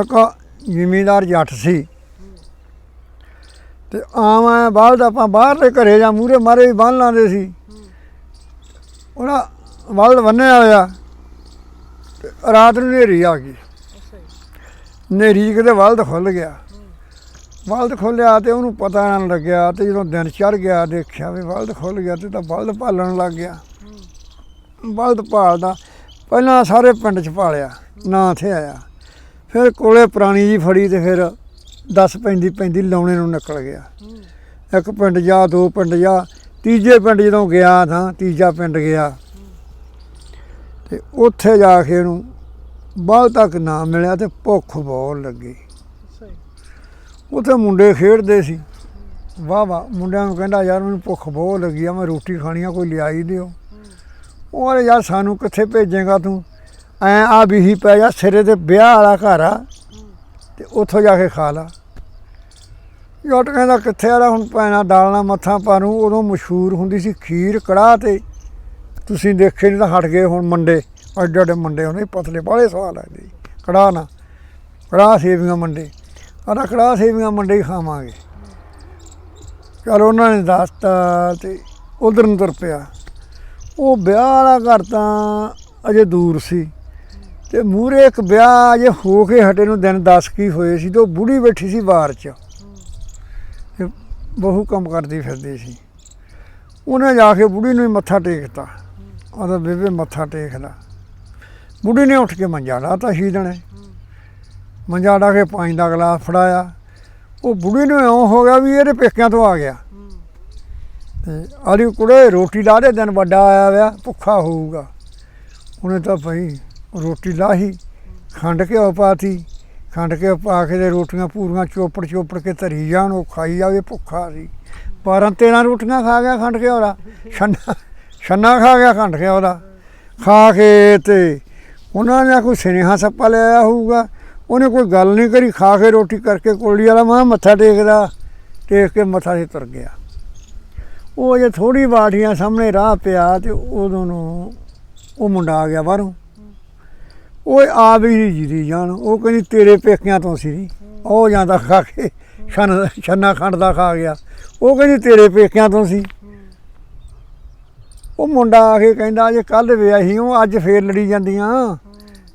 ਇੱਕ ਜ਼ਿਮੀਂਦਾਰ ਜੱਟ ਸੀ। ਤੇ ਆਵਾਂ ਬਲਦ ਆਪਾਂ ਬਾਹਰਲੇ ਘਰੇ ਜਾਂ ਮੂਰੇ ਮਾਰੇ ਵੀ ਬੰਨ ਲਾਉਂਦੇ ਸੀ। ਉਹਨਾਂ ਬਲਦ ਬੰਨੇ ਹੋਇਆ। ਰਾਤ ਨੂੰ ਹਨੇਰੀ ਆ ਗਈ। ਅੱਛਾ ਹਨੇਰੀ ਕਿਤੇ ਬਲਦ ਖੁੱਲ ਗਿਆ। ਬਲਦ ਖੋਲਿਆ ਤੇ ਉਹਨੂੰ ਪਤਾ ਨਾ ਲੱਗਿਆ ਤੇ ਜਦੋਂ ਦਿਨ ਚੜ ਗਿਆ ਦੇਖਿਆ ਵੀ ਬਲਦ ਖੁੱਲ ਗਿਆ ਤੇ ਤਾਂ ਬਲਦ ਪਾਲਣ ਲੱਗ ਗਿਆ। ਬਲਦ ਪਾਲਦਾ ਪਹਿਲਾਂ ਸਾਰੇ ਪਿੰਡ 'ਚ ਪਾਲਿਆ ਨਾ ਇੱਥੇ ਆਇਆ। ਫਿਰ ਕੋਲੇ ਪੁਰਾਣੀ ਜੀ ਫੜੀ ਤੇ ਫਿਰ 10 ਪੈਂਦੀ ਪੈਂਦੀ ਲਾਉਣੇ ਨੂੰ ਨਿਕਲ ਗਿਆ। ਇੱਕ ਪਿੰਡ ਜਾ, ਦੋ ਪਿੰਡ ਜਾ, ਤੀਜੇ ਪਿੰਡ ਜਦੋਂ ਗਿਆ ਤਾਂ ਤੀਜਾ ਪਿੰਡ ਗਿਆ। ਤੇ ਉੱਥੇ ਜਾ ਕੇ ਉਹਨੂੰ ਬਾਹਰ ਤੱਕ ਨਾ ਮਿਲਿਆ ਤੇ ਭੁੱਖ ਬਹੁਤ ਲੱਗੀ। ਉੱਥੇ ਮੁੰਡੇ ਖੇਡਦੇ ਸੀ। ਵਾਹ ਵਾਹ, ਮੁੰਡਿਆਂ ਨੂੰ ਕਹਿੰਦਾ, ਯਾਰ ਮੈਨੂੰ ਭੁੱਖ ਬਹੁਤ ਲੱਗੀ ਆ, ਮੈਂ ਰੋਟੀ ਖਾਣੀ ਆ, ਕੋਈ ਲਿਆਈ ਦਿਓ। ਉਹ ਯਾਰ ਸਾਨੂੰ ਕਿੱਥੇ ਭੇਜੇਗਾ ਤੂੰ? ਐ ਆ ਵੀ ਪੈ ਜਾ, ਸਿਰੇ ਤੇ ਵਿਆਹ ਵਾਲਾ ਘਰ ਆ, ਤੇ ਉੱਥੋਂ ਜਾ ਕੇ ਖਾ ਲਾ। ਜੱਟ ਕਹਿੰਦਾ ਕਿੱਥੇ ਆ ਹੁਣ ਪੈਣਾ ਡਾਲਣਾ ਮੱਥਾ ਪਾਰੂ ਉਦੋਂ ਮਸ਼ਹੂਰ ਹੁੰਦੀ ਸੀ ਖੀਰ ਕੜਾਹ ਤੇ। ਤੁਸੀਂ ਦੇਖੇ ਨਹੀਂ ਤਾਂ ਹਟ ਗਏ ਹੁਣ ਮੰਡੇ ਐਡੇ ਐਡੇ ਮੰਡੇ ਹੁੰਦੇ ਪਤਲੇ ਬਾਹਲੇ ਸਵਾਲ ਲੱਗਦੇ ਸੀ। ਕੜਾਹ ਨਾ ਕੜਾਹ ਸੇਵੀਆਂ ਮੰਡੇ, ਆਹ ਕੜਾਹ ਸੇਵੀਆਂ ਮੰਡੇ ਹੀ ਖਾਵਾਂਗੇ। ਚਲ ਉਹਨਾਂ ਨੇ ਦੱਸਤਾ ਤੇ ਉਧਰ ਨੂੰ ਤੁਰ ਪਿਆ। ਉਹ ਵਿਆਹ ਵਾਲਾ ਘਰ ਤਾਂ ਅਜੇ ਦੂਰ ਸੀ। ਤੇ ਮੂਰੇ ਇੱਕ ਵਿਆਹ ਜੇ ਹੋ ਕੇ ਹਟੇ ਨੂੰ ਦਿਨ 10 ਕੀ ਹੋਏ ਸੀ ਤੇ ਉਹ ਬੁੜੀ ਬੈਠੀ ਸੀ ਬਾਹਰ 'ਚ। ਤੇ ਬਹੂ ਕੰਮ ਕਰਦੀ ਫਿਰਦੀ ਸੀ। ਉਹਨੇ ਜਾ ਕੇ ਬੁੜੀ ਨੂੰ ਹੀ ਮੱਥਾ ਟੇਕਤਾ। ਉਹਦਾ ਬੇਬੇ ਮੱਥਾ ਟੇਕ ਲਾ ਬੁੜੀ ਨੇ ਉੱਠ ਕੇ ਮੰਜਾ ਲਾਤਾ ਸ਼ੀਦਣੇ ਮੰਜਾ ਡਾ ਕੇ ਪਾਣੀ ਦਾ ਗਲਾਸ ਫੜਾਇਆ। ਉਹ ਬੁੜੀ ਨੂੰ ਇਉਂ ਹੋ ਗਿਆ ਵੀ ਇਹਦੇ ਪੇਕਿਆਂ ਤੋਂ ਆ ਗਿਆ। ਤੇ ਆਲੀ ਕੁੜੇ ਰੋਟੀ ਲਾ ਦੇ, ਦਿਨ ਵੱਡਾ ਆਇਆ ਵਿਆ ਭੁੱਖਾ ਹੋਊਗਾ। ਉਹਨੇ ਤਾਂ ਭਈ ਰੋਟੀ ਲਾਹੀ, ਖੰਡ ਘਿਓ ਪਾਤੀ। ਖੰਡ ਘਿਓ ਪਾ ਕੇ ਤੇ ਰੋਟੀਆਂ ਪੂਰੀਆਂ ਚੋਪੜ ਚੋਪੜ ਕੇ ਧਰੀ ਜਾਣ, ਉਹ ਖਾਈ ਜਾਵੇ, ਭੁੱਖਾ ਸੀ। 12 13 ਰੋਟੀਆਂ ਖਾ ਗਿਆ ਖੰਡ ਘਿਓ ਦਾ। ਛੰਨਾ ਛੰਨਾ ਖਾ ਗਿਆ ਖੰਡ ਕੇ ਉਹਦਾ ਖਾ ਕੇ ਤੇ ਉਹਨਾਂ ਨੇ ਕੋਈ ਸੁਨੇਹਾ ਸੱਪਾ ਲਿਆ ਹੋਊਗਾ। ਉਹਨੇ ਕੋਈ ਗੱਲ ਨਹੀਂ ਕਰੀ, ਖਾ ਕੇ ਰੋਟੀ ਕਰਕੇ ਕੋਲੀ ਵਾਲਾ ਮੈਂ ਮੱਥਾ ਟੇਕਦਾ, ਟੇਕ ਕੇ ਮੱਥਾ ਤੇ ਤੁਰ ਗਿਆ। ਉਹ ਜੇ ਥੋੜੀ ਬਾਟੀਆਂ ਸਾਹਮਣੇ ਰਾਹ ਪਿਆ ਤੇ ਉਦੋਂ ਨੂੰ ਉਹ ਮੁੰਡਾ ਆ ਗਿਆ ਬਾਹਰੋਂ। ਉਹ ਆਪ ਹੀ ਨਹੀਂ ਜੀਦੀ ਜਾਨ। ਉਹ ਕਹਿੰਦੀ, ਤੇਰੇ ਪੇਕਿਆਂ ਤੋਂ ਸੀ। ਉਹ ਜਾਂਦਾ ਖਾ ਕੇ ਛੰਨ, ਛੰਨਾ ਖੰਡ ਦਾ ਖਾ ਗਿਆ। ਉਹ ਕਹਿੰਦੀ, ਤੇਰੇ ਪੇਕਿਆਂ ਤੋਂ ਸੀ। ਉਹ ਮੁੰਡਾ ਆ ਕੇ ਕਹਿੰਦਾ, ਜੇ ਕੱਲ ਵਿਆਹੀ ਉਹ ਅੱਜ ਫੇਰ ਲੜੀ ਜਾਂਦੀਆਂ।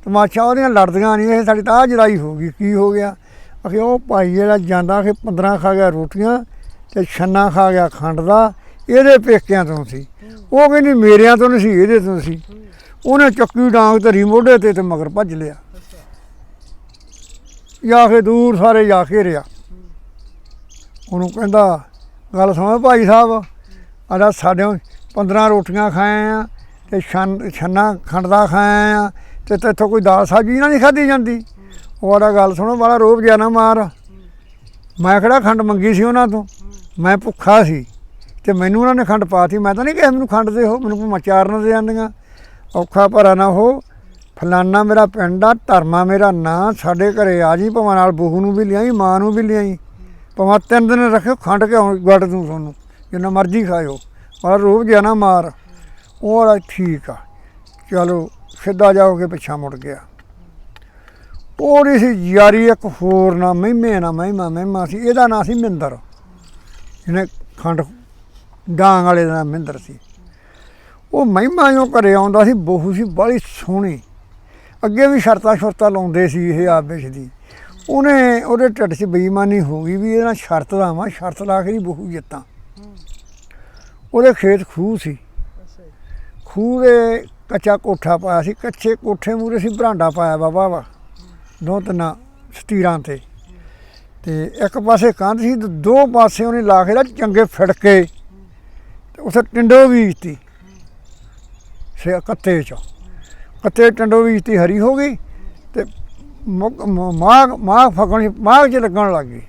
ਤਮਾਸ਼ਾ ਉਹਦੀਆਂ ਲੜਦੀਆਂ ਨਹੀਂ। ਇਹ ਸਾਡੀ ਤਾਂ ਆਹ ਜੜਾਈ ਹੋ ਗਈ। ਕੀ ਹੋ ਗਿਆ? ਅਖੇ ਉਹ ਭਾਈ ਜਿਹੜਾ ਜਾਂਦਾ ਕਿ 15 ਖਾ ਗਿਆ ਰੋਟੀਆਂ ਤੇ ਛੰਨਾ ਖਾ ਗਿਆ ਖੰਡ ਦਾ। ਇਹਦੇ ਪੇਕਿਆਂ ਤੋਂ ਸੀ। ਉਹ ਕਹਿੰਦੀ, ਮੇਰਿਆਂ ਤੋਂ ਨਹੀਂ ਸੀ, ਇਹਦੇ ਤੋਂ ਸੀ। ਉਹਨੇ ਚੱਕੀ ਡਾਂਗ ਧਰੀ ਮੋਢੇ ਤੇ ਤੇ ਮਗਰ ਭੱਜ ਲਿਆ। ਜਾ ਕੇ ਦੂਰ ਸਾਰੇ ਜਾ ਕੇ ਰਿਆ। ਉਹਨੂੰ ਕਹਿੰਦਾ, ਗੱਲ ਸੁਣੋ ਭਾਈ ਸਾਹਿਬ ਆਦਾ ਸਾਡੇ 15 ਰੋਟੀਆਂ ਖਾਏ ਆ ਤੇ ਛੰਨਾ ਖੰਡਦਾ ਖਾਏ ਆ ਤੇ ਤੇਥੋਂ ਕੋਈ ਦਾਲ ਸਬਜ਼ੀ ਨਾ ਨਹੀਂ ਖਾਧੀ ਜਾਂਦੀ। ਉਹ ਆਦਾ ਗੱਲ ਸੁਣੋ ਬੜਾ ਰੋਬ ਜਾਣਾ ਮਾਰ। ਮੈਂ ਕਿਹੜਾ ਖੰਡ ਮੰਗੀ ਸੀ ਉਹਨਾਂ ਤੋਂ? ਮੈਂ ਭੁੱਖਾ ਸੀ ਤੇ ਮੈਨੂੰ ਉਹਨਾਂ ਨੇ ਖੰਡ ਪਾਤੀ। ਮੈਂ ਤਾਂ ਨਹੀਂ ਕਿਹਾ ਮੈਨੂੰ ਖੰਡ ਦੇ ਹੋ ਮੈਨੂੰ ਕੋਈ ਮਚਾਰ ਦੇ ਜਾਂਦੀਆਂ ਔਖਾ ਭਰਾ ਨਾ ਹੋ। ਫਲਾਨਾ ਮੇਰਾ ਪਿੰਡ ਆ, ਧਰਮਾ ਮੇਰਾ ਨਾਂ, ਸਾਡੇ ਘਰੇ ਆ ਜੀ, ਭਾਵੇਂ ਨਾਲ ਬਹੂ ਨੂੰ ਵੀ ਲਿਆਈ, ਮਾਂ ਨੂੰ ਵੀ ਲਿਆਈ। ਭਾਵੇਂ ਤਿੰਨ ਦਿਨ ਰੱਖਿਓ, ਖੰਡ ਕੇ ਆਉਂ, ਗੱਡ ਦੂੰ ਤੁਹਾਨੂੰ, ਜਿੰਨਾ ਮਰਜ਼ੀ ਖਾਇਓ। ਪਰ ਰੋਬ ਜਿਆ ਨਾ ਮਾਰ। ਉਹ ਵਾਲਾ ਠੀਕ ਆ। ਚਲੋ, ਸਿੱਧਾ ਜਾਓਗੇ ਪਿੱਛਾ ਮੁੜ ਗਿਆ। ਉਹ ਨਹੀਂ ਸੀ, ਯਾਰੀ ਇੱਕ ਹੋਰ ਨਾ, ਮਹਿਮੇ ਨਾ ਮਹਿਮਾ ਮਹਿਮਾ ਸੀ। ਇਹਦਾ ਨਾਂ ਸੀ ਮਿੰਦਰ। ਜਿਹਨੇ ਖੰਡ, ਡਾਂਗ ਵਾਲੇ ਦਾ ਨਾਂ ਮਿੰਦਰ ਸੀ। ਉਹ ਮਹਿਮਾ ਜੋ ਘਰੇ ਆਉਂਦਾ ਸੀ, ਬਹੂ ਸੀ ਬੜੀ ਸੋਹਣੀ। ਅੱਗੇ ਵੀ ਸ਼ਰਤਾਂ ਸ਼ਰਤਾਂ ਲਾਉਂਦੇ ਸੀ ਇਹ ਆਪ ਵਿੱਚ ਦੀ। ਉਹਨੇ ਉਹਦੇ ਢਿੱਡ 'ਚ ਬੇਈਮਾਨੀ ਹੋ ਗਈ ਵੀ ਇਹਨਾਂ ਸ਼ਰਤ ਲਾਵਾਂ, ਸ਼ਰਤ ਲਾ ਕੇ ਹੀ ਬਹੂ ਜਿੱਤਾਂ। ਉਹਦੇ ਖੇਤ ਖੂਹ ਸੀ। ਖੂਹ ਦੇ ਕੱਚਾ ਕੋਠਾ ਪਾਇਆ ਸੀ, ਕੱਚੇ ਕੋਠੇ ਮੂਰੇ ਸੀ ਬਰਾਂਡਾ ਪਾਇਆ ਬਾਬਾ ਵਾ, ਦੋ ਤਿੰਨਾਂ ਸਟੀਰਾਂ ਤੇ। ਤੇ ਇੱਕ ਪਾਸੇ ਕੰਧ ਸੀ, ਤੇ ਦੋ ਪਾਸੇ ਉਹਨੇ ਲਾ ਕੇ ਚੰਗੇ ਫਿੜਕੇ, ਤੇ ਉੱਥੇ ਟਿੰਡੋ ਵੀ ਸੇ ਕੱਤੇ ਚ। ਕੱਤੇ ਟਿੰਡੋ ਬੀਜਤੀ ਹਰੀ ਹੋ ਗਈ ਤੇ ਮੁੱਕ- ਮ- ਮਾਘ ਮਾਘ ਫਗਣ ਚ ਲੱਗਣ ਲੱਗ ਗਈ।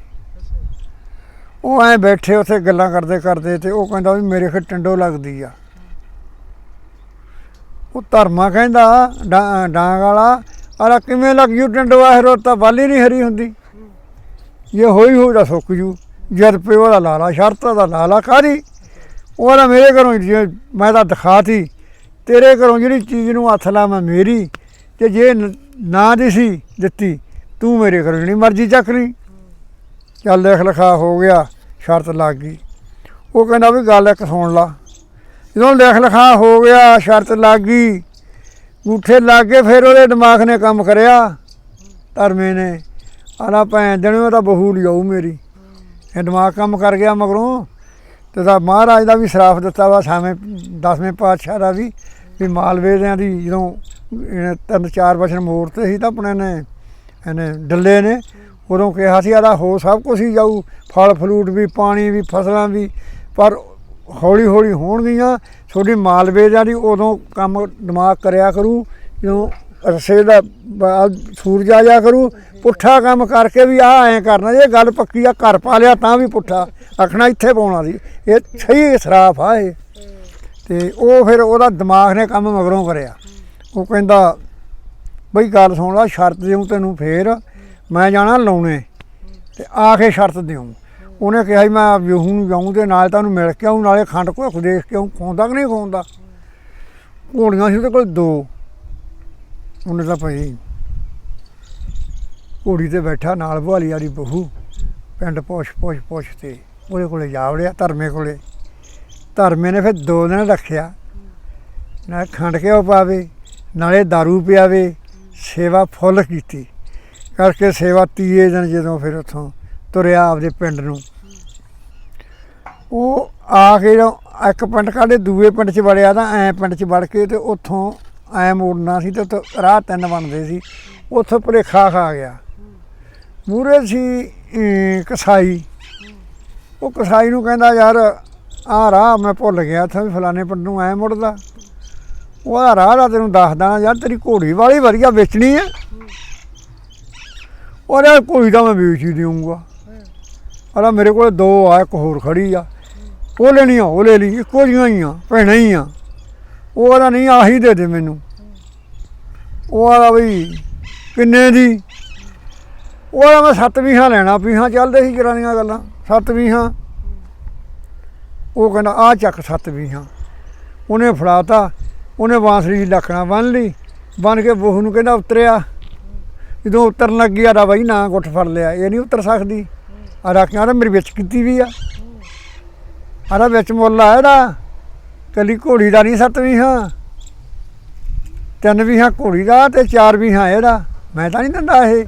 ਉਹ ਐ ਬੈਠੇ ਉੱਥੇ ਗੱਲਾਂ ਕਰਦੇ ਕਰਦੇ ਤੇ ਉਹ ਕਹਿੰਦਾ ਵੀ ਮੇਰੇ ਖੇ ਟਿੰਡੋ ਲੱਗਦੀ ਆ। ਉਹ ਧਰਮਾ ਕਹਿੰਦਾ, ਡਾਂ- ਡਾਂਗ ਵਾਲਾ, ਆਲਾ ਕਿਵੇਂ ਲੱਗ ਜੂ ਟਿੰਡੋ? ਆਹ ਰੋਤ ਤਾਂ ਵਾਲੀ ਨਹੀਂ ਹਰੀ ਹੁੰਦੀ। ਇਹ ਹੋਈ ਹੋ ਜਾ ਸੁੱਕ ਜੂ। ਜਦ ਪਿਓ ਦਾ ਲਾਲਾ, ਸ਼ਰਤ ਦਾ ਲਾਲਾ ਕਾਦੀ ਉਹਦਾ ਮੇਰੇ ਘਰੋਂ ਜੇ ਮੈਂ ਤਾਂ ਦਿਖਾਤੀ। ਤੇਰੇ ਘਰੋਂ ਜਿਹੜੀ ਚੀਜ਼ ਨੂੰ ਹੱਥ ਲਾਵਾਂ ਮੇਰੀ ਤੇ ਜੇ ਨ- ਨਾ ਦਿਸੀ ਦਿੱਤੀ, ਤੂੰ ਮੇਰੇ ਘਰੋਂ ਜਿਹੜੀ ਮਰਜ਼ੀ ਚੱਕ ਲਈ। ਚੱਲ ਲਿਖ ਲਿਖਾ ਹੋ ਗਿਆ, ਸ਼ਰਤ ਲੱਗ ਗਈ। ਉਹ ਕਹਿੰਦਾ ਵੀ ਗੱਲ ਇੱਕ ਸੁਣ ਲਾ। ਜਦੋਂ ਲਿਖ ਲਿਖਾ ਹੋ ਗਿਆ, ਸ਼ਰਤ ਲੱਗ ਗਈ। ਗੂਠੇ ਲੱਗ ਗਏ, ਫਿਰ ਉਹਦੇ ਦਿਮਾਗ ਨੇ ਕੰਮ ਕਰਿਆ। ਧਰਮੇ ਨੇ। ਆਲਾ ਭੈਣ ਜਣੇ ਤਾਂ ਬਹੂ ਲਿਆਉ ਮੇਰੀ। ਇਹ ਦਿਮਾਗ ਕੰਮ ਕਰ ਗਿਆ ਮਗਰੋਂ। ਤੇ ਦਾ ਮਹਾਰਾਜ ਦਾ ਵੀ ਸਰਾਫ ਦਿੱਤਾ ਵਾ ਸਾਵੇਂ 10ਵੇਂ ਪਾਤਸ਼ਾਹ ਦਾ ਵੀ। ਵੀ ਮਾਲਵੇਦਿਆਂ ਦੀ ਜਦੋਂ ਇਹਨੇ ਤਿੰਨ ਚਾਰ ਵਚਨ ਮੋੜਤੇ ਸੀ ਤਾਂ ਆਪਣੇ ਨੇ ਇਹਨੇ ਡੱਲੇ ਨੇ, ਉਦੋਂ ਕਿਹਾ ਸੀ ਆਦਾ ਹੋ ਸਭ ਕੁਝ ਹੀ ਜਾਊ, ਫਲ, ਫਰੂਟ ਵੀ, ਪਾਣੀ ਵੀ, ਫਸਲਾਂ ਵੀ, ਪਰ ਹੌਲੀ ਹੌਲੀ ਹੋਣਗੀਆਂ, ਤੁਹਾਡੀ ਮਾਲਵੇਦਿਆਂ ਦੀ ਉਦੋਂ ਕੰਮ ਦਿਮਾਗ ਕਰਿਆ ਕਰੂ, ਜਦੋਂ ਰਸੇ ਦਾ ਸੂਰਜ ਆ ਜਾ ਕਰੂ, ਪੁੱਠਾ ਕੰਮ ਕਰਕੇ ਵੀ ਆ ਐਂ ਕਰਨਾ ਇਹ ਗੱਲ ਪੱਕੀ ਆ, ਘਰ ਪਾ ਲਿਆ ਤਾਂ ਵੀ ਪੁੱਠਾ, ਆਖਣਾ ਇੱਥੇ ਪਾਉਣਾ ਸੀ, ਇਹ ਸਹੀ ਸਰਾਫ ਆ ਇਹ। ਤੇ ਉਹ ਫਿਰ ਉਹਦਾ ਦਿਮਾਗ ਨੇ ਕੰਮ ਮਗਰੋਂ ਕਰਿਆ। ਉਹ ਕਹਿੰਦਾ, ਬਈ ਗੱਲ ਸੁਣ ਲਾ, ਸ਼ਰਤ ਦਿਉ ਤੈਨੂੰ ਫੇਰ, ਮੈਂ ਜਾਣਾ ਲਾਉਣੇ ਤੇ ਆ ਕੇ ਸ਼ਰਤ ਦਿਉ ਉਹਨੇ ਕਿਹਾ ਸੀ ਮੈਂ ਵਿਹੂ ਨੂੰ ਜਾਊਂ ਤੇ ਨਾਲ ਤੁਹਾਨੂੰ ਮਿਲ ਕੇ ਆਊਂ, ਨਾਲੇ ਖੰਡ ਘੁੱਖ ਦੇਖ ਕੇ ਆਊਂ ਖਵਾਉਂਦਾ ਕਿ ਨਹੀਂ ਖਵਾਉਂਦਾ ਘੋੜੀਆਂ ਸੀ ਉਹਦੇ ਕੋਲ ਦੋ। ਉਹਨੇ ਤਾਂ ਭਾਈ ਘੋੜੀ ਤੇ ਬੈਠਾ, ਨਾਲ ਬੁਹਾਲੀ ਵਾਲੀ ਬਹੂ, ਪਿੰਡ ਪੁੱਛ ਪੁੱਛ ਪੁੱਛ ਤੇ ਉਹਦੇ ਕੋਲੇ ਜਾ ਵੜਿਆ, ਧਰਮੇ ਕੋਲੇ। ਧਰਮੇ ਨੇ ਫਿਰ ਦੋ ਦਿਨ ਰੱਖਿਆ। ਨਾਲ ਖੰਡ ਕੇ ਉਹ ਪਾਵੇ, ਨਾਲੇ दारू ਪਿਆਵੇ, ਸੇਵਾ ਫੁੱਲ ਕੀਤੀ। ਕਰਕੇ ਸੇਵਾ ਤੀਏ ਦਿਨ ਜਦੋਂ ਫਿਰ ਉੱਥੋਂ ਤੁਰਿਆ ਆਪਦੇ ਪਿੰਡ ਨੂੰ। ਉਹ ਆ ਕੇ ਜਦੋਂ ਇੱਕ ਪਿੰਡ ਕਾਡੇ ਦੂਏ ਪਿੰਡ 'ਚ ਵੜਿਆ ਤਾਂ ਐ ਪਿੰਡ 'ਚ ਵੜ ਕੇ ਤੇ ਉੱਥੋਂ ਐ ਮੋੜਨਾ ਸੀ ਤੇ ਉੱਥੋਂ ਰਾਹ ਤਿੰਨ ਬਣਦੇ ਸੀ। ਉੱਥੋਂ ਭਰੇਖਾ ਖਾ ਗਿਆ। ਮੂਰੇ ਸੀ ਕਸਾਈ। ਉਹ ਕਸਾਈ ਨੂੰ ਕਹਿੰਦਾ, ਯਾਰ ਆਹ ਰਾਹ ਮੈਂ ਭੁੱਲ ਗਿਆ, ਇੱਥੇ ਵੀ ਫਲਾਣੇ ਪਿੰਡ ਨੂੰ ਐ ਮੁੜਦਾ। ਉਹ ਆਹ ਰਾਹ ਦਾ ਤੈਨੂੰ ਦੱਸ ਦੱਸਦਾ ਯਾਰ ਤੇਰੀ ਘੋੜੀ ਵਾਲੀ ਵਧੀਆ ਵੇਚਣੀ ਆ। ਉਹਦਾ ਘੋੜੀ ਦਾ ਮੈਂ ਵੇਚ ਹੀ ਦੇਊਂਗਾ। ਅਲਾ ਮੇਰੇ ਕੋਲ ਦੋ ਆ, ਇੱਕ ਹੋਰ ਖੜੀ ਆ। ਉਹ ਲੈਣੀ ਆ, ਉਹ ਲੈ ਲਈ, ਇੱਕੋ ਜਿਹੀਆਂ ਹੀ ਆ, ਭੈਣਾਂ ਹੀ ਆ। ਉਹ ਆਦਾ ਨਹੀਂ, ਆਹੀ ਦੇ ਦੇ ਮੈਨੂੰ। ਉਹ ਆਦਾ ਵੀ ਕਿੰਨੇ ਦੀ? ਉਹ ਮੈਂ ਸੱਤ ਵੀਹਾਂ ਲੈਣਾ ਪੀਹਾਂ ਚੱਲਦੇ ਸੀ ਜਰਾਂ ਗੱਲਾਂ, ਸੱਤ ਵੀਹਾਂ। ਉਹ ਕਹਿੰਦਾ ਆ ਚੱਕ ਸੱਤ ਵੀਹਾਂ ਉਹਨੇ ਫੜਾਤਾ, ਉਹਨੇ ਬਾਂਸਰੀ ਦੀ ਲੱਖਣਾ ਬੰਨ ਲਈ ਬੰਨ ਕੇ ਬਹੂ ਨੂੰ ਕਹਿੰਦਾ, ਉਤਰਿਆ। ਜਦੋਂ ਉਤਰਨ ਲੱਗੀ ਆਦਾ ਬਾਈ ਨਾ ਗੁੱਟ ਫੜ ਲਿਆ, ਇਹ ਨਹੀਂ ਉਤਰ ਸਕਦੀ। ਆ ਰੱਖਿਆ ਮੇਰੀ ਵਿੱਚ ਕੀਤੀ ਵੀ ਆ। ਆਰਾ ਵਿੱਚ ਮੁੱਲ ਆ ਇਹਦਾ। ਕੱਲੀ ਘੋੜੀ ਦਾ ਨਹੀਂ ਸੱਤ ਵੀ ਹਾਂ ਤਿੰਨ ਵੀ ਹਾਂ ਘੋੜੀ ਦਾ ਤੇ ਚਾਰ ਵੀ ਹਾਂ ਇਹਦਾ। ਮੈਂ ਤਾਂ ਨਹੀਂ ਦਿੰਦਾ ਇਹ।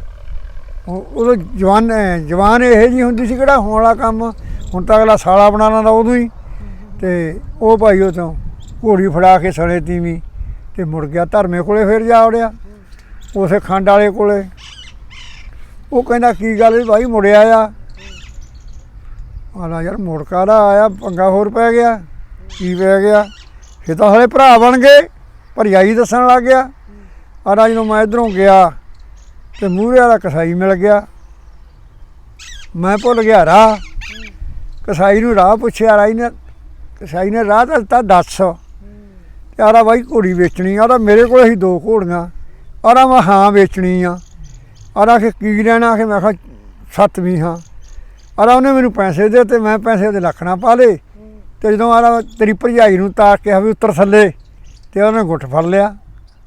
ਉਹ ਉਦੋਂ ਜਵਾਨ ਜਵਾਨ ਇਹ ਜੀ ਹੁੰਦੀ ਸੀ ਕਿਹੜਾ ਹੋਣ ਵਾਲਾ ਕੰਮ। ਹੁਣ ਤਾਂ ਅਗਲਾ ਸਾਲਾ ਬਣਾ ਲੈਂਦਾ ਉਦੋਂ ਹੀ। ਤੇ ਉਹ ਭਾਈ ਉਹ ਘੋੜੀ ਫੜਾ ਕੇ ਸਣੇ ਤੀਵੀਂ ਤੇ ਮੁੜ ਗਿਆ ਧਰਮੇ ਕੋਲੇ ਫਿਰ ਜਾ ਵੜਿਆ, ਉਸੇ ਖੰਡ ਵਾਲੇ ਕੋਲੇ। ਉਹ ਕਹਿੰਦਾ, ਕੀ ਗੱਲ ਵੀ ਭਾਈ, ਮੁੜਿਆ ਆ? ਆਲਾ ਯਾਰ ਮੁੜਕਾ ਦਾ ਆਇਆ? ਪੰਗਾ ਹੋਰ ਪੈ ਗਿਆ। ਕੀ ਪੈ ਗਿਆ? ਇਹ ਤਾਂ ਹਲੇ ਭਰਾ ਬਣ ਗਏ, ਭਰਜਾਈ ਦੱਸਣ ਲੱਗ ਗਿਆ। ਆਲਾ ਜਦੋਂ ਮੈਂ ਇਧਰੋਂ ਗਿਆ ਤੇ ਮੂਹਰੇ ਵਾਲਾ ਕਸਾਈ ਮਿਲ ਗਿਆ। ਮੈਂ ਭੁੱਲ ਗਿਆ ਰਾਹ। ਕਸਾਈ ਨੂੰ ਰਾਹ ਪੁੱਛਿਆ ਰਾਈ ਨੇ ਕਸਾਈ ਨੇ ਰਾਹ ਤਾਂ ਦਿੱਤਾ ਦੱਸ। ਤੇ ਆਰਾ ਬਾਈ ਘੋੜੀ ਵੇਚਣੀ ਆ ਮੇਰੇ ਕੋਲ ਅਸੀਂ ਦੋ ਘੋੜੀਆਂ। ਆਲਾ ਮੈਂ ਹਾਂ ਵੇਚਣੀ ਆ। ਆਲਾ ਕਿ ਕੀ ਲੈਣਾ ਕਿ ਮੈਂ ਕਿਹਾ ਸੱਤ ਵੀ ਹਾਂ। ਆਲਾ ਉਹਨੇ ਮੈਨੂੰ ਪੈਸੇ ਦੇ ਤੇ ਮੈਂ ਪੈਸੇ ਉਹਦੇ ਲੱਖਣਾ ਪਾ ਲੇ ਤੇ ਜਦੋਂ ਆਲਾ ਤੇਰੀ ਭਰਜਾਈ ਨੂੰ ਤਾਕ ਕੇ ਵੀ ਉੱਤਰ ਥੱਲੇ, ਤੇ ਉਹਨੇ ਗੁੱਟ ਫੜ ਲਿਆ।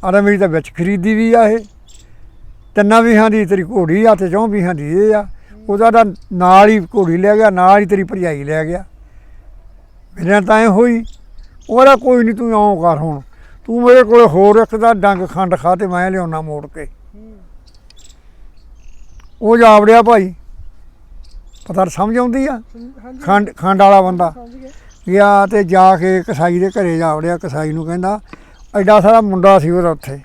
ਆਲਾ ਮੇਰੀ ਤਾਂ ਵਿੱਚ ਖਰੀਦੀ ਵੀ ਆ ਇਹ। ਤਿੰਨਾਂ ਵੀਹਾਂ ਦੀ ਤੇਰੀ ਘੋੜੀ ਆ ਤੇ ਚੌਂ ਵੀਹਾਂ ਦੀ ਇਹ ਆ। ਉਹਦਾ ਨਾਲ ਹੀ ਘੋੜੀ ਲੈ ਗਿਆ, ਨਾਲ ਹੀ ਤੇਰੀ ਭਰਜਾਈ ਲੈ ਗਿਆ। ਮੇਰੇ ਤਾਂ ਐ ਹੋਈ। ਉਹਦਾ ਕੋਈ ਨਹੀਂ ਤੂੰ ਆਉਂ ਕਰ ਹੁਣ। ਤੂੰ ਮੇਰੇ ਕੋਲ ਹੋਰ ਇੱਕ ਦਾ ਡੰਗ ਖੰਡ ਖਾ ਤੇ ਮੈਂ ਲਿਆਉਣਾ ਮੋੜ ਕੇ। ਉਹ ਜਾ ਵੜਿਆ ਭਾਈ। ਪਤਾ ਸਮਝ ਆਉਂਦੀ ਆ? ਖੰਡ ਖੰਡ ਵਾਲਾ ਬੰਦਾ। ਗਿਆ। ਤੇ ਜਾ ਕੇ ਕਸਾਈ ਦੇ ਘਰੇ ਜਾ ਵੜਿਆ ਕਸਾਈ ਨੂੰ ਕਹਿੰਦਾ ਐਡਾ ਸਾਰਾ ਮੁੰਡਾ ਸੀ ਉਹਦਾ ਉੱਥੇ।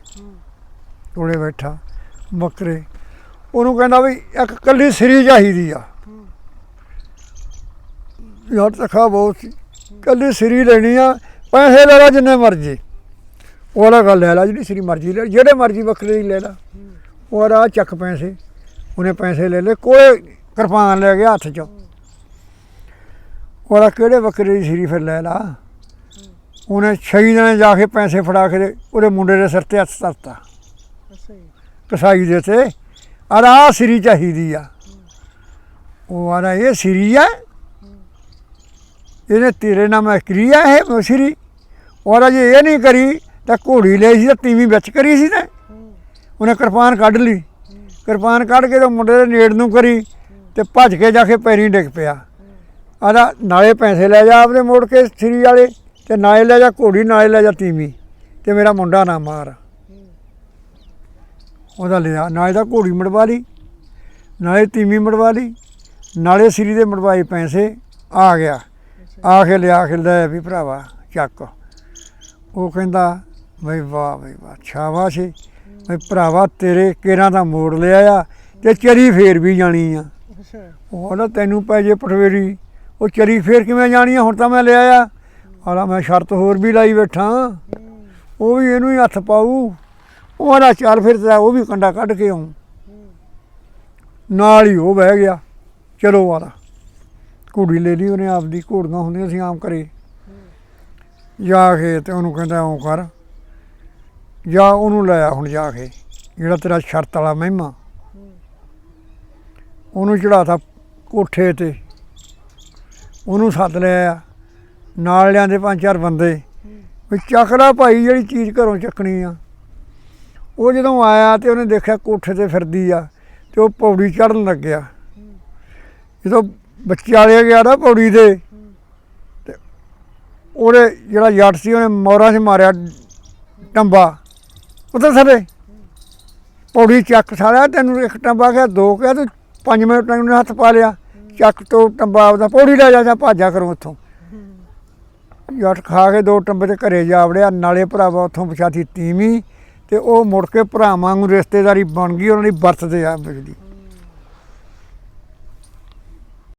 ਕੋਲੇ ਬੈਠਾ ਬੱਕਰੇ। ਉਹਨੂੰ ਕਹਿੰਦਾ ਵੀ ਇੱਕ ਕੱਲੀ ਸਰੀ ਚਾਹੀਦੀ ਆ। ਯਾਰ ਤਖਾ ਬਹੁਤ ਸੀ। ਕੱਲੀ ਸਰੀ ਲੈਣੀ ਆ ਪੈਸੇ ਲੈ ਲੈ ਜਿੰਨੇ ਮਰਜ਼ੀ। ਉਹਦਾ ਗੱਲ ਲੈ ਲੈ ਜਿਹੜੀ ਸਰੀ ਮਰਜ਼ੀ ਲੈ ਜਿਹੜੇ ਮਰਜ਼ੀ ਬੱਕਰੇ ਦੀ ਲੈ ਲੈ। ਉਹਦਾ ਚੱਕ ਪੈਸੇ ਉਹਨੇ ਪੈਸੇ ਲੈ ਲਏ ਕੋਲੇ ਕਿਰਪਾਨ ਲੈ ਗਿਆ ਹੱਥ 'ਚ। ਉਹਦਾ ਕਿਹੜੇ ਬੱਕਰੇ ਦੀ ਸਰੀ ਫਿਰ ਲੈ ਲਾ? ਉਹਨੇ ਛਈ ਦਿਨ ਜਾ ਕੇ ਪੈਸੇ ਫੜਾ ਕੇ ਉਹਦੇ ਮੁੰਡੇ ਦੇ ਸਿਰ ਤੇ ਹੱਥ ਧਰਤਾ। ਕਸਾਈ ਦੇ ਤੇ ਆਹ ਆਹ ਸਰੀ ਚਾਹੀਦੀ ਆ। ਉਹ ਆਰਾ ਇਹ ਸਰੀ ਆ ਇਹਨੇ ਤੇਰੇ ਨਾਮ ਐਕਰੀ ਆ ਇਹ ਸਰੀ ਔਰ ਅਜੇ ਇਹ ਨਹੀਂ ਕਰੀ ਤਾਂ ਘੋੜੀ ਲਈ ਸੀ ਤਾਂ ਤੀਵੀਂ ਵਿੱਚ ਕਰੀ ਸੀ ਤੇ। ਉਹਨੇ ਕਿਰਪਾਨ ਕੱਢ ਲਈ। ਕਿਰਪਾਨ ਕੱਢ ਕੇ ਤਾਂ ਮੁੰਡੇ ਦੇ ਨੇੜ ਨੂੰ ਕਰੀ ਤੇ ਭੱਜ ਕੇ ਜਾ ਕੇ ਪੈਰੀ ਡਿੱਗ ਪਿਆ। ਆਦਾ ਨਾਲੇ ਪੈਸੇ ਲੈ ਜਾ ਆਪਦੇ ਮੋੜ ਕੇ ਸ੍ਰੀ ਵਾਲੇ ਤੇ ਨਾਲੇ ਲੈ ਜਾ ਘੋੜੀ, ਨਾਲੇ ਲੈ ਜਾ ਤੀਵੀਂ ਤੇ ਮੇਰਾ ਮੁੰਡਾ ਨਾ ਮਾਰ। ਉਹਦਾ ਲਿਆ, ਨਾਲੇ ਦਾ ਘੋੜੀ ਮੜਵਾ ਲਈ, ਨਾਲੇ ਤੀਵੀਂ ਮੜਵਾ ਲਈ, ਨਾਲੇ ਸ੍ਰੀ ਦੇ ਮੜਵਾਏ ਪੈਸੇ, ਆ ਗਿਆ। ਆ ਕੇ ਲਿਆ ਕੇ ਲੈ ਵੀ ਭਰਾਵਾ ਚੱਕ। ਉਹ ਕਹਿੰਦਾ ਬਈ ਵਾਹ ਬਈ ਵਾਹ ਸ਼ਾਬਾਸ਼ ਏ। ਬਈ ਭਰਾਵਾ ਤੇਰੇ ਕੇਰਾਂ ਦਾ ਮੋੜ ਲਿਆ ਆ ਤੇ ਚਰੀ ਫੇਰ ਵੀ ਜਾਣੀ ਆ। ਉਹ ਨਾ ਤੈਨੂੰ ਪੈ ਜੇ ਪਟਵੇਰੀ ਉਹ ਚਰੀ ਫੇਰ ਕਿਵੇਂ ਜਾਣੀ ਆ? ਹੁਣ ਤਾਂ ਮੈਂ ਲਿਆ ਆ। ਆਲਾ ਮੈਂ ਸ਼ਰਤ ਹੋਰ ਵੀ ਲਾਈ ਬੈਠਾ। ਉਹ ਵੀ ਇਹਨੂੰ ਹੀ ਹੱਥ ਪਾਊ। ਉਹ ਨਾ ਚੱਲ ਫਿਰ ਤੇਰਾ ਉਹ ਵੀ ਕੰਡਾ ਕੱਢ ਕੇ ਆਉਂ ਨਾਲ ਹੀ ਉਹ ਬਹਿ ਗਿਆ। ਚਲੋ ਵਾਲਾ ਘੋੜੀ ਲੈ ਲਈ, ਉਹਨੇ ਆਪਦੀ ਘੋੜੀਆਂ ਹੁੰਦੀਆਂ ਸੀ ਆਮ ਘਰੇ। ਜਾ ਕੇ ਤੇ ਉਹਨੂੰ ਕਹਿੰਦਾ ਉਹ ਕਰ, ਜਾ ਉਹਨੂੰ ਲੈ ਆ ਹੁਣ ਜਾ ਕੇ, ਜਿਹੜਾ ਤੇਰਾ ਸ਼ਰਤ ਵਾਲਾ ਮਹਿਮਾ। ਉਹਨੂੰ ਚੜਾਤਾ ਕੋਠੇ ਤੇ। ਉਹਨੂੰ ਸੱਦ ਲਿਆ ਨਾਲ ਲਿਆਂਦੇ ਪੰਜ ਚਾਰ ਬੰਦੇ। ਵੀ ਚੱਕਦਾ ਭਾਈ ਜਿਹੜੀ ਚੀਜ਼ ਘਰੋਂ ਚੱਕਣੀ ਆ। ਉਹ ਜਦੋਂ ਆਇਆ ਤੇ ਉਹਨੇ ਦੇਖਿਆ ਕੋਠੇ ਤੇ ਫਿਰਦੀ ਆ ਤੇ ਉਹ ਪੌੜੀ ਚੜਨ ਲੱਗਿਆ। ਜਦੋਂ ਬੱਚੇ ਗਿਆ ਨਾ ਪੌੜੀ ਤੇ ਤੇ ਉਹਦੇ ਜਿਹੜਾ ਜੱਟ ਸੀ, ਉਹਨੇ ਮੋਰਾਂ 'ਚ ਮਾਰਿਆ ਟੰਬਾ ਉਧਰ ਸਾਰੇ ਪੌੜੀ ਚੱਕ ਸਾਲਿਆ ਤੈਨੂੰ ਇੱਕ ਟੰਬਾ ਗਿਆ ਦੋ ਕਿਹਾ, ਤੂੰ 5 ਮਿੰਟ ਤੈਨੂੰ ਹੱਥ ਪਾ ਲਿਆ। ਚੱਕ ਤੋਂ ਟੰਬਾ ਆਪਦਾ ਪੌੜੀ ਲੈ ਜਾ, ਜਾਂ ਭਾਜਾ ਕਰੋ ਉੱਥੋਂ। ਜੱਟ ਖਾ ਕੇ ਦੋ ਟੰਬੇ ਤੇ ਘਰੇ ਜਾ ਵੜਿਆ, ਨਾਲੇ ਭਰਾਵਾ ਉੱਥੋਂ ਪਛਾਤੀ ਤੀਵੀਂ, ਤੇ ਉਹ ਮੁੜ ਕੇ ਭਰਾਵਾਂ ਨੂੰ ਰਿਸ਼ਤੇਦਾਰੀ ਬਣ ਗਈ, ਉਹਨਾਂ ਦੀ ਵਰਤਦੇ ਆ ਬਿਜਲੀ।